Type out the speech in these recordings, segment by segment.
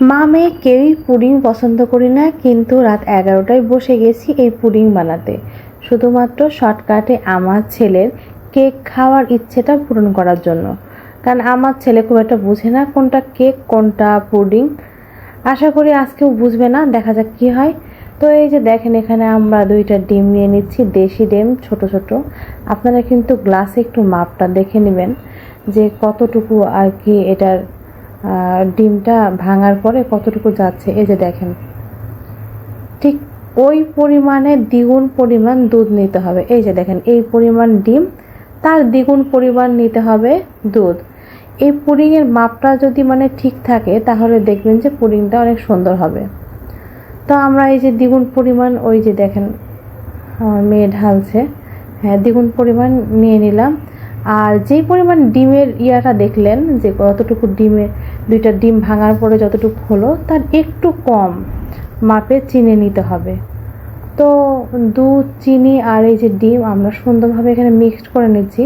মা মেয়ে কেউই পুডিং পছন্দ করি না, কিন্তু রাত এগারোটায় বসে গেছি এই পুডিং বানাতে। শুধুমাত্র শর্টকাটে আমার ছেলের কেক খাওয়ার ইচ্ছেটা পূরণ করার জন্য। কারণ আমার ছেলে খুব একটা বুঝে না কোনটা কেক, কোনটা পুডিং। আশা করি আজকেও বুঝবে না, দেখা যাক কি হয়। তো এই যে দেখেন, এখানে আমরা দুইটা ডিম নিয়ে নিচ্ছি, দেশি ডিম, ছোট ছোট। আপনারা কিন্তু গ্লাসে একটু মাপটা দেখে নেবেন যে কতটুকু আর কি এটার ডিমটা ভাঙার পরে কতটুকু যাচ্ছে? এই যে দেখেন। ঠিক ওই পরিমাণে দ্বিগুণ পরিমাণ দুধ নিতে হবে। এই যে দেখেন, এই পরিমাণ ডিম, তার দ্বিগুণ পরিমাণ নিতে হবে দুধ। এই পুডিংয়ের মাপটা যদি মানে ঠিক থাকে, তাহলে দেখবেন যে পুডিংটা অনেক সুন্দর হবে। তো আমরা এই যে দ্বিগুণ পরিমাণ, ওই যে দেখেন, আমার মেয়ে ঢালছে। হ্যাঁ দ্বিগুণ পরিমাণ নিয়ে নিলাম। আর যেই পরিমাণ ডিমের ইয়াটা দেখলেন, যে কতটুকু ডিমে দুইটা ডিম ভাঙার পরে যতটুকু হলো, তার একটু কম মাপে চিনি নিতে হবে। তো দুধ চিনি আর এই যে ডিম আমরা সুন্দরভাবে এখানে মিক্সড করে নিচ্ছি।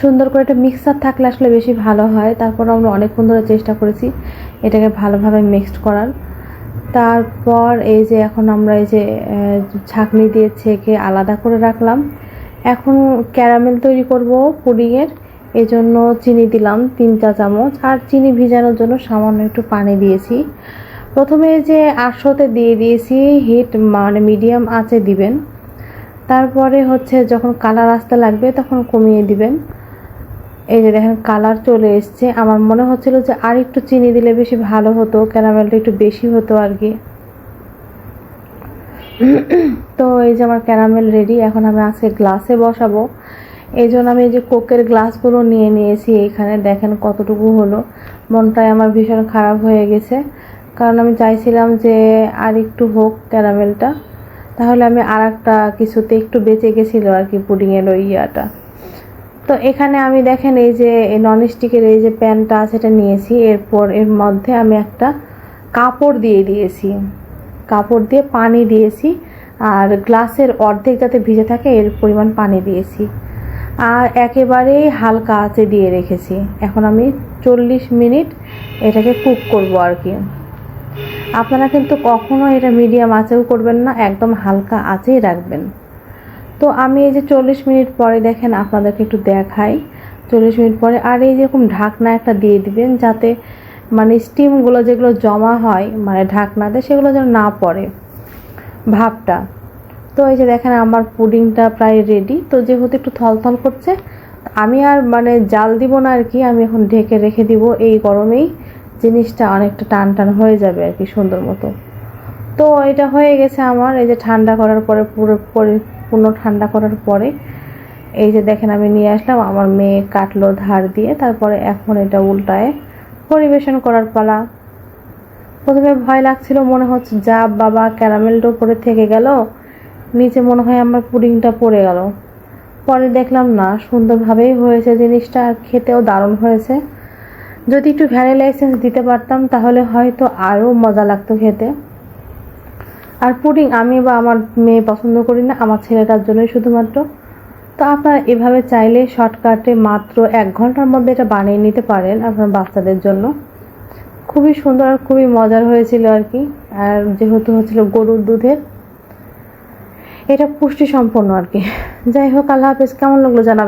সুন্দর করে একটা মিক্সার থাকলে আসলে বেশি ভালো হয়। তারপর আমরা অনেকক্ষণ ধরে চেষ্টা করেছি এটাকে ভালোভাবে মিক্সড করার। তারপর এই যে এখন আমরা এই যে ছাঁকনি দিয়ে ছেঁকে আলাদা করে রাখলাম। এখন ক্যারামেল তৈরি করব পুডিংয়ের। এই জন্য চিনি দিলাম তিন চা চামচ। আর চিনি ভিজানোর জন্য সামান্য একটু পানি দিয়েছি। প্রথমে যে আটশোতে দিয়ে দিয়েছি হিট মানে মিডিয়াম আঁচে দিবেন। তারপরে হচ্ছে যখন কালার আসতে লাগবে তখন কমিয়ে দিবেন। এই যে দেখেন কালার চলে এসছে। আমার মনে হচ্ছিল যে আর একটু চিনি দিলে বেশি ভালো হতো ক্যারামেলটা একটু বেশি হতো আর কি। তো এই যে আমার ক্যারামেল রেডি এখন আমি আজকে গ্লাসে বসাবো। এই জন্য আমি এই যে কোকের গ্লাসগুলো নিয়ে নিয়েছি এখানে দেখেন কতটুকু হলো। মনটাই আমার ভীষণ খারাপ হয়ে গেছে। কারণ আমি চাইছিলাম যে আর একটু হোক ক্যারামেলটা। তাহলে আমি আর একটা কিছুতে একটু বেঁচে গেছিল আর কি পুডিংয়ের ওই ইয়াটা। তো এখানে আমি দেখেন এই যে নন স্টিকের এই যে প্যানটা আছে এটা নিয়েছি। এরপর এর মধ্যে আমি একটা কাপড় দিয়ে দিয়েছি। কাপড় দিয়ে পানি দিয়েছি। আর গ্লাসের অর্ধেক যাতে ভিজে থাকে, এর পরিমাণ পানি দিয়েছি। আর একেবারেই হালকা আঁচে দিয়ে রেখেছি। এখন আমি চল্লিশ মিনিট এটাকে কুক করব আর কি। আপনারা কিন্তু কখনো এটা মিডিয়াম আঁচেও করবেন না, একদম হালকা আঁচেই রাখবেন। তো আমি এই যে চল্লিশ মিনিট পরে দেখেন আপনাদেরকে একটু দেখাই। চল্লিশ মিনিট পরে আর এই যেরকম ঢাকনা একটা দিয়ে দিবেন যাতে মানে স্টিমগুলো যেগুলো জমা হয় মানে ঢাকনাতে সেগুলো যেন না পড়ে। ভাবটা তো এই যে দেখেন আমার পুডিংটা প্রায় রেডি তো যেহেতু একটু থলথল করছে, আমি আর মানে জাল দিব না আর কি, আমি এখন ঢেকে রেখে দিব। এই গরমেই জিনিসটা অনেকটা টান টান হয়ে যাবে আর কি সুন্দর মতো। তো এটা হয়ে গেছে আমার, এই যে ঠান্ডা করার পরে পুরো পরিপূর্ণ ঠান্ডা করার পরে এই যে দেখেন আমি নিয়ে আসলাম আমার মেয়ে কাটলো ধার দিয়ে, তারপরে এখন এটা উল্টায় পরিবেশন করার পালা। প্রথমে ভয় লাগছিল, মনে হচ্ছে যা বাবা ক্যারামেলটা উপরে থেকে গেল নিচে মনে হয় আমার পুডিংটা পড়ে গেল। পরে দেখলাম না, সুন্দরভাবেই হয়েছে জিনিসটা, আর খেতেও দারুণ হয়েছে। যদি একটু ভ্যানিলা এসেন্স দিতে পারতাম, তাহলে হয়তো আরও মজা লাগতো খেতে। আর পুডিং আমি বা আমার মেয়ে পছন্দ করি না, আমার ছেলেটার জন্যই শুধুমাত্র। তো আপনারা এভাবে চাইলে শর্টকাটে মাত্র এক ঘণ্টার মধ্যে এটা বানিয়ে নিতে পারেন আপনার বাচ্চাদের জন্য। খুবই সুন্দর আর খুবই মজার হয়েছিল আর কি। আর যেহেতু হচ্ছিল গরুর দুধের এটা পুষ্টি সম্পন্ন আর কি। যাই হোক আল্লাহ হাফেজ কেমন লাগল জানাবেন?